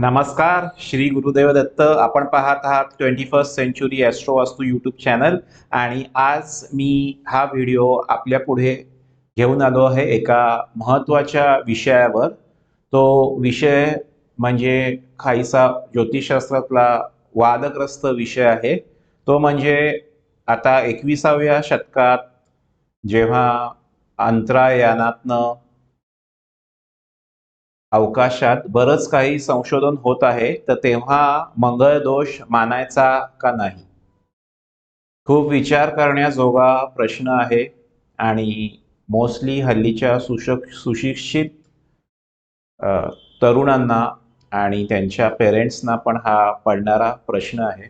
नमस्कार श्री गुरुदेव दत्त आपण पाहत आहात twenty first century astro Vastu YouTube channel आणि आज मी हा व्हिडिओ आपल्या पुढे घेऊन आलो आहे एका महत्त्वाच्या विषयावर. तो विषय म्हणजे काहीसा ज्योतिषशास्त्रातला वादग्रस्त विषय आहे. तो म्हणजे आता एकविसाव्या शतकात जेव्हा अंतरायानातनं अवकाशात बरंच काही संशोधन होत आहे तर तेव्हा मंगळ दोष मानायचा का नाही? खूप विचार करण्याजोगा प्रश्न आहे आणि मोस्टली हल्लीच्या सुशक सुशिक्षित तरुणांना आणि त्यांच्या पेरेंट्सना पण हा पडणारा प्रश्न आहे.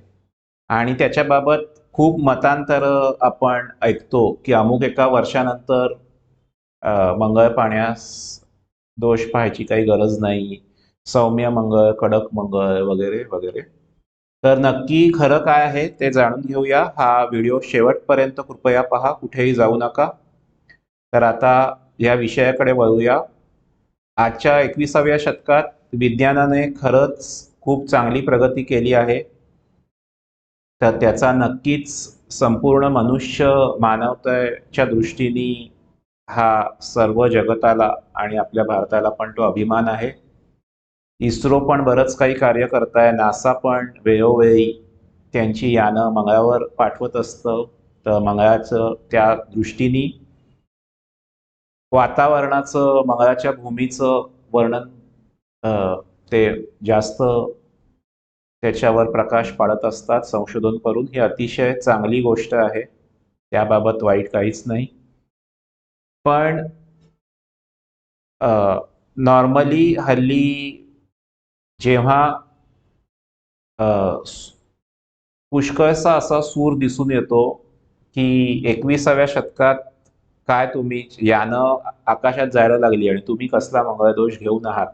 आणि त्याच्याबाबत खूप मतांतर आपण ऐकतो की अमुक एका वर्षानंतर मंगळ पाण्यास दोष पाहायची काही गरज नाही. सौम्य मंगळ कडक मंगळ वगैरे वगैरे. तर नक्की खरं काय आहे ते जाणून घेऊया. हा व्हिडिओ शेवटपर्यंत कृपया पहा कुठेही जाऊ नका. तर आता या विषयाकडे वळूया. आजच्या एकविसाव्या शतकात विज्ञानाने खरंच खूप चांगली प्रगती केली आहे. तर त्याचा नक्कीच संपूर्ण मनुष्य मानवतेच्या दृष्टीने हा सर्व जगताला आणि आपल्या भारताला पण तो अभिमान आहे. इस्रो पण बरंच काही कार्य करत आहे नासा पण वेळोवेळी त्यांची यानं मंगळावर पाठवत असतं. तर मंगळाचं त्या दृष्टीने वातावरणाचं मंगळाच्या भूमीचं वर्णन ते जास्त त्याच्यावर प्रकाश पाडत असतात. संशोधन करून ही अतिशय चांगली गोष्ट आहे. त्याबाबत वाईट काहीच नाही. पण नॉर्मली हल्ली जेव्हा पुष्कळसा असा सूर दिसून येतो की एकविसाव्या शतकात काय तुम्ही यानं आकाशात जायला लागली आणि तुम्ही कसला मंगळदोष घेऊन आहात?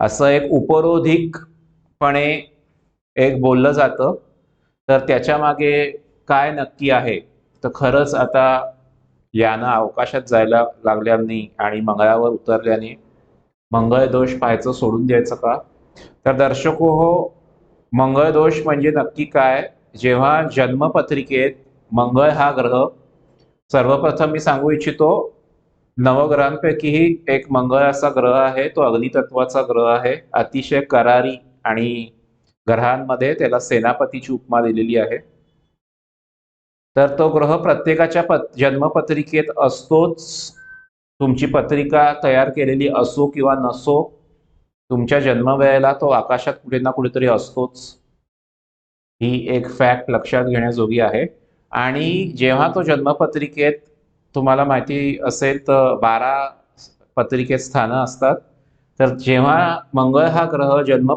असं एक उपरोधिकपणे एक बोललं जातं. तर त्याच्यामागे काय नक्की आहे? तर खरंच आता यानं अवकाशात जायला लागल्याने आणि मंगळावर उतरल्याने मंगळ दोष पाहायचं सोडून द्यायचं का? तर दर्शको हो मंगळ दोष म्हणजे नक्की काय? जेव्हा जन्मपत्रिकेत मंगळ हा ग्रह सर्वप्रथम मी सांगू इच्छितो नवग्रहांपैकीही एक मंगळ असा ग्रह आहे तो अग्नितत्वाचा ग्रह आहे अतिशय करारी आणि ग्रहांमध्ये त्याला सेनापतीची उपमा दिलेली आहे. तर तो ग्रह प्रत्येकाच्या पत जन्मपत्रिकेत असतोच. तुमची पत्रिका तयार केलेली असो किंवा नसो तुमच्या जन्मवेळेला तो आकाशात कुठे ना कुठेतरी असतोच. ही एक फॅक्ट लक्षात घेण्याजोगी आहे. आणि जेव्हा तो जन्मपत्रिकेत तुम्हाला माहिती असेल तर बारा पत्रिकेत स्थानं असतात. तर जेव्हा मंगळ हा ग्रह जन्म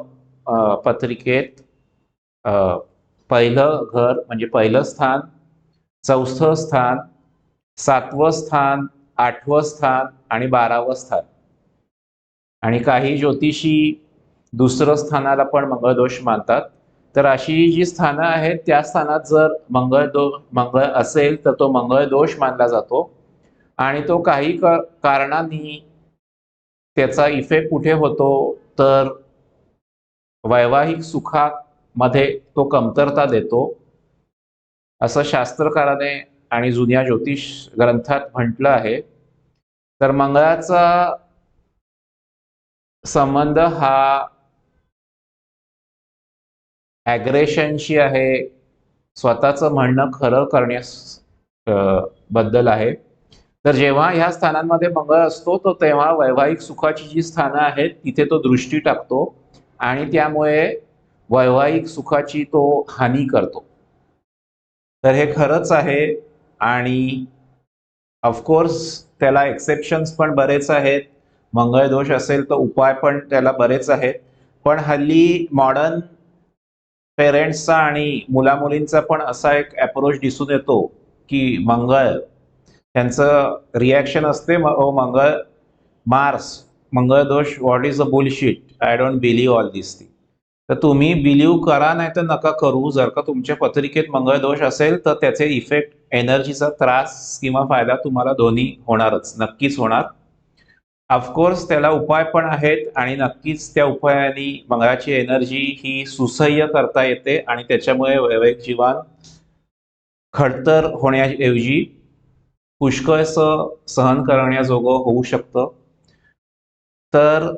पत्रिकेत पहिलं घर म्हणजे पहिलं स्थान चौथं स्थान सातवं स्थान आठवं स्थान आणि बारावं स्थान. आणि काही ज्योतिषी दुसरं स्थानाला पण मंगळदोष मानतात. तर अशी जी स्थानं आहेत त्या स्थानात जर मंगळ दो मंगळ असेल तर तो मंगळ दोष मानला जातो. आणि तो काही क कारणांनी त्याचा इफेक्ट कुठे होतो तर वैवाहिक सुखामध्ये तो कमतरता देतो. असं शास्त्रकाराने आणि जुन्या ज्योतिष ग्रंथात म्हटलं आहे. तर मंगळाचा संबंध हा ॲग्रेशनशी आहे. स्वतःचं म्हणणं खरं करण्यास बद्दल आहे. तर जेव्हा ह्या स्थानांमध्ये मंगळ असतो तो तेव्हा वैवाहिक सुखाची जी स्थानं आहेत तिथे तो दृष्टी टाकतो आणि त्यामुळे वैवाहिक सुखाची तो हानी करतो. तर हे खरंच आहे आणि ऑफकोर्स त्याला एक्सेप्शन्स पण बरेच आहेत. मंगळ दोष असेल तर उपाय पण त्याला बरेच आहेत. पण हल्ली मॉडर्न पेरेंट्सचा आणि मुलामुलींचा पण असा एक अप्रोच दिसून येतो की मंगळ त्यांचं रिॲक्शन असते. ओ मंगळ मार्स मंगळ दोष what is a bullshit I don't believe all this thing तर तुम्ही बिलीव्ह करा नाही तर नका करू. जर का तुमच्या पत्रिकेत मंगळ दोष असेल तर त्याचे इफेक्ट एनर्जीचा त्रास किंवा फायदा तुम्हाला दोन्ही होणारच. नक्कीच होणार. ऑफकोर्स त्याला उपाय पण आहेत आणि नक्कीच त्या उपायाने मंगळाची एनर्जी ही सुसह्य करता येते आणि त्याच्यामुळे वैवाहिक जीवन खडतर होण्याऐवजी पुष्कळसं सहन करण्याजोगं होऊ शकतं. तर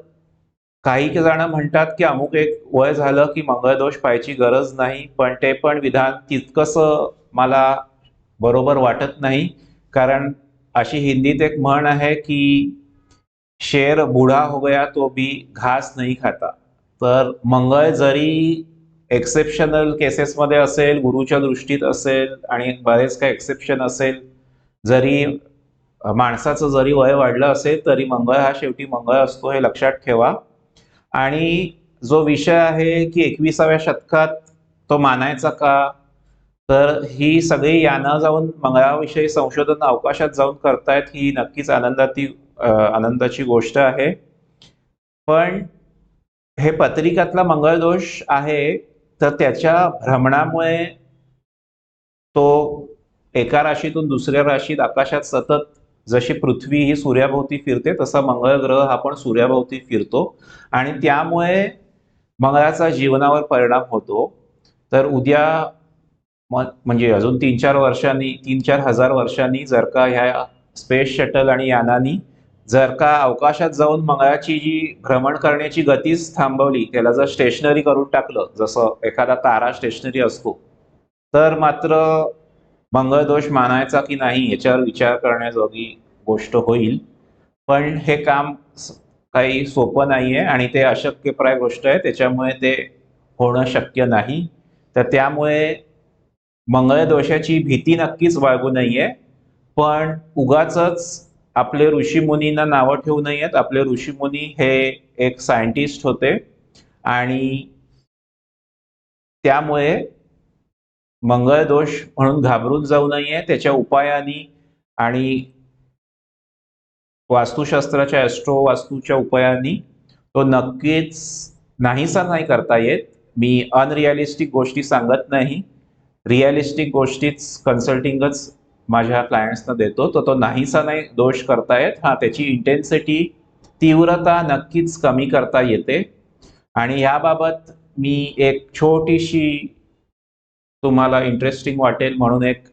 काही जण म्हणतात की अमुक एक वय झालं की मंगळदोष पाहायची गरज नाही पण ते पण विधान तितकंसं मला बरोबर वाटत नाही. कारण अशी हिंदीत एक म्हण आहे की शेर बुढा हो गया तो भी घास नाही खाता. तर मंगळ जरी एक्सेप्शनल केसेसमध्ये असेल गुरुच्या दृष्टीत असेल आणि बरेच काही एक्सेप्शन असेल जरी माणसाचं जरी वय वाढलं असेल तरी मंगळ हा शेवटी मंगळ असतो हे लक्षात ठेवा. आणि जो विषय आहे की एकविसाव्या शतकात तो मानायचा का? तर ही सगळी यानं जाऊन मंगळाविषयी संशोधन अवकाशात जाऊन करतायत ही नक्कीच आनंदाची आनंदाची गोष्ट आहे. पण हे पत्रिकातला मंगळदोष आहे तर त्याच्या भ्रमणामुळे तो एका राशीतून दुसऱ्या राशीत आकाशात सतत जशी पृथ्वी ही सूर्याभोवती फिरते तसा मंगळ ग्रह हा पण सूर्याभोवती फिरतो. आणि त्यामुळे मंगळाचा जीवनावर परिणाम होतो. तर उद्या म्हणजे अजून तीन चार वर्षांनी तीन चार हजार वर्षांनी जर का ह्या स्पेस शटल आणि यानानी जर का अवकाशात जाऊन मंगळाची जी भ्रमण करण्याची गतीच थांबवली त्याला जर स्टेशनरी करून टाकलं जसं एखादा तारा स्टेशनरी असतो तर मात्र मंगळदोष मानायचा की नाही याच्यावर विचार करण्याजोगी गोष्ट होईल. पण हे काम काही सोपं नाही आहे आणि ते अशक्यप्राय गोष्ट आहे. त्याच्यामुळे ते होणं शक्य नाही. तर त्यामुळे मंगळदोषाची भीती नक्कीच बाळगू नये. पण उगाच आपले ऋषीमुनींना नावं ठेवू नयेत. आपले ऋषीमुनी हे एक सायंटिस्ट होते. आणि त्यामुळे मंगळ दोष म्हणून घाबरून जाऊ नये त्याच्या उपायानी आणि वास्तुशास्त्राच्या ॲस्ट्रो वास्तूच्या उपायांनी तो नक्कीच नाहीसा नाही करता येत. मी अनरिअलिस्टिक गोष्टी सांगत नाही. रिअलिस्टिक गोष्टीच कन्सल्टिंगच माझ्या क्लायंट्सना देतो. तर तो नाहीसा नाही दोष करता येत. हा त्याची इंटेन्सिटी तीव्रता नक्कीच कमी करता येते. आणि याबाबत मी एक छोटीशी तुम्हाला इंटरेस्टिंग वाटेल म्हणून एक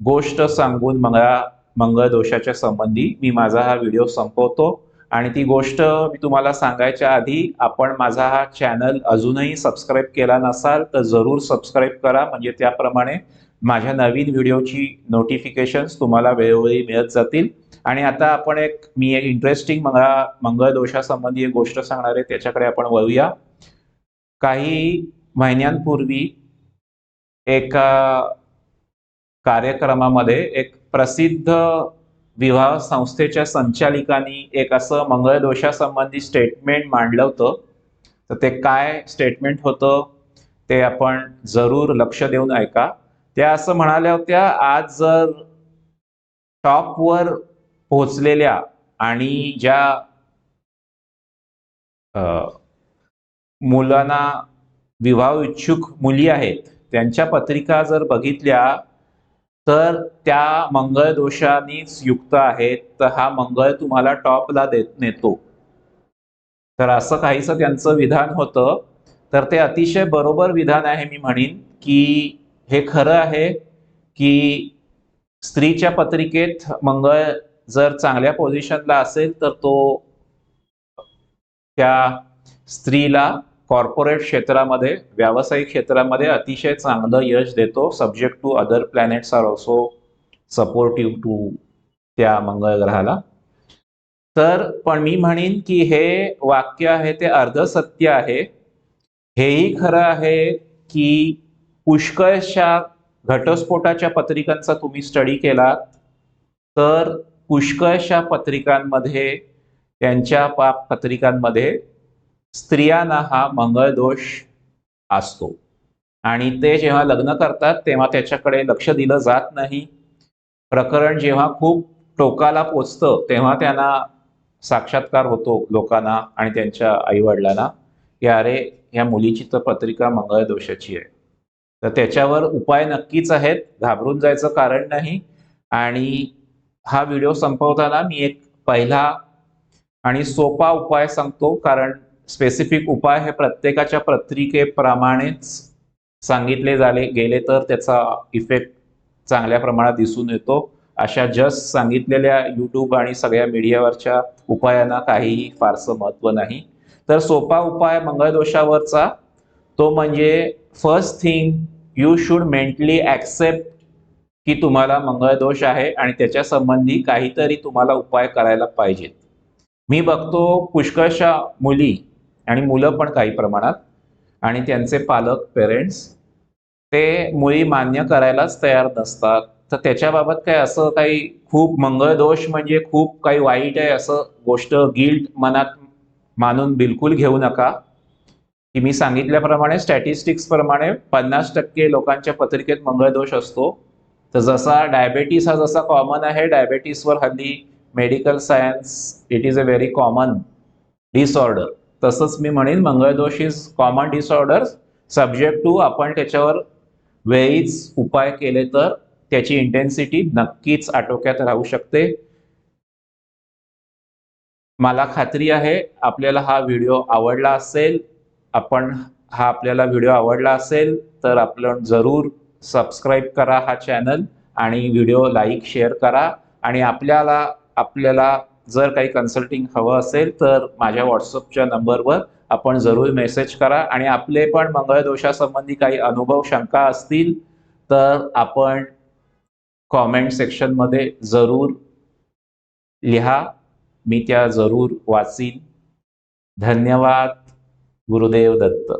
गोष्ट सांगून मंगळा मंगळ दोषाच्या संबंधी मी माझा हा व्हिडिओ संपवतो. आणि ती गोष्ट मी तुम्हाला सांगायच्या आधी आपण माझा हा चॅनल अजूनही सबस्क्राईब केला नसाल तर जरूर सबस्क्राईब करा. म्हणजे त्याप्रमाणे माझ्या नवीन व्हिडिओची नोटिफिकेशन्स तुम्हाला वेळोवेळी मिळत जातील. आणि आता आपण एक मी एक इंटरेस्टिंग मंगळा मंगळ दोषासंबंधी एक गोष्ट सांगणार आहे. त्याच्याकडे आपण वळूया. काही महिन्यांपूर्वी एका कार्यक्रमामध्ये एक प्रसिद्ध विवाह संस्थेच्या संचालिकांनी एक असं मंगळदोषासंबंधी स्टेटमेंट मांडलं होतं. तर ते काय स्टेटमेंट होतं ते आपण जरूर लक्ष देऊन ऐका. त्या असं म्हणाल्या होत्या आज जर टॉपवर पोहोचलेल्या आणि ज्या मुलांना विवाह इच्छुक मुली आहेत त्यांच्या पत्रिका जर बघितल्या तर त्या मंगळ दोषांनीच युक्त आहेत. तर हा मंगळ तुम्हाला टॉपला देत नेतो. तर असं काहीसं त्यांचं विधान होतं. तर ते अतिशय बरोबर विधान आहे मी म्हणेन की हे खरं आहे की स्त्रीच्या पत्रिकेत मंगळ जर चांगल्या पोझिशनला असेल तर तो त्या स्त्रीला कॉर्पोरेट क्षेत्रामध्ये व्यावसायिक क्षेत्रामध्ये अतिशय चांगलं यश देतो. Subject to other planets are also supportive to त्या मंगळ ग्रहाला तर पण मी म्हणेन की हे वाक्य आहे ते अर्ध सत्य आहे. हेही खरं आहे की पुष्कळशा घटस्फोटाच्या पत्रिकांचा तुम्ही स्टडी केलात तर पुष्कळशा पत्रिकांमध्ये त्यांच्या पाप पत्रिकांमध्ये स्त्रियांना हा मंगळ दोष असतो. आणि ते जेव्हा लग्न करतात तेव्हा त्याच्याकडे लक्ष दिलं जात नाही. प्रकरण जेव्हा खूप टोकाला पोचतं तेव्हा त्यांना साक्षात्कार होतो लोकांना आणि त्यांच्या आईवडिलांना की अरे ह्या मुलीची तर पत्रिका मंगळ दोषाची आहे. तर त्याच्यावर उपाय नक्कीच आहेत घाबरून जायचं कारण नाही. आणि हा व्हिडिओ संपवताना मी एक पहिला आणि सोपा उपाय सांगतो कारण स्पेसिफिक उपाय हे प्रत्येकाच्या पत्रिकेप्रमाणेच सांगितले झाले गेले तर त्याचा इफेक्ट चांगल्या प्रमाणात दिसून येतो. अशा जस्ट सांगितलेल्या यूट्यूब आणि सगळ्या मीडियावरच्या उपायांना काहीही फारसं महत्त्व नाही. तर सोपा उपाय मंगळदोषावरचा तो म्हणजे first thing you should mentally accept की तुम्हाला मंगळदोष आहे आणि त्याच्या संबंधी काहीतरी तुम्हाला उपाय करायला पाहिजेत. मी बघतो पुष्कळशा मुली आणि मुलं पण काही प्रमाणात. आणि त्यांचे पालक पेरेंट्स ते मुळी मान्य करायलाच तयार नसतात. तर त्याच्याबाबत काय असं काही खूप मंगळदोष म्हणजे खूप काही वाईट आहे असं गोष्ट गिल्ट मनात मानून बिलकुल घेऊ नका. की मी सांगितल्याप्रमाणे स्टॅटिस्टिक्स प्रमाणे पन्नास टक्के लोकांच्या पत्रिकेत मंगळदोष असतो. तर जसा डायबेटीस हा जसा कॉमन आहे डायबेटीसवर हल्ली medical science it is a very common disorder तसंच मी म्हणेन मंगळदोष is common disorder subject to आपण त्याच्यावर वेळीच उपाय केले तर त्याची इंटेन्सिटी नक्कीच आटोक्यात राहू शकते. मला खात्री आहे आपल्याला हा व्हिडिओ आवडला असेल आपण हा आपल्याला व्हिडिओ आवडला असेल तर आपण जरूर सबस्क्राईब करा हा चॅनल आणि व्हिडिओ लाईक शेअर करा. आणि आपल्याला आपल्याला जर काही कन्सल्टिंग हवं असेल तर माझ्या व्हॉट्सअपच्या नंबरवर आपण जरूर मेसेज करा. आणि आपले पण मंगळदोषासंबंधी काही अनुभव शंका असतील तर आपण कॉमेंट सेक्शनमध्ये जरूर लिहा. मी त्या जरूर वाचीन. धन्यवाद गुरुदेव दत्त.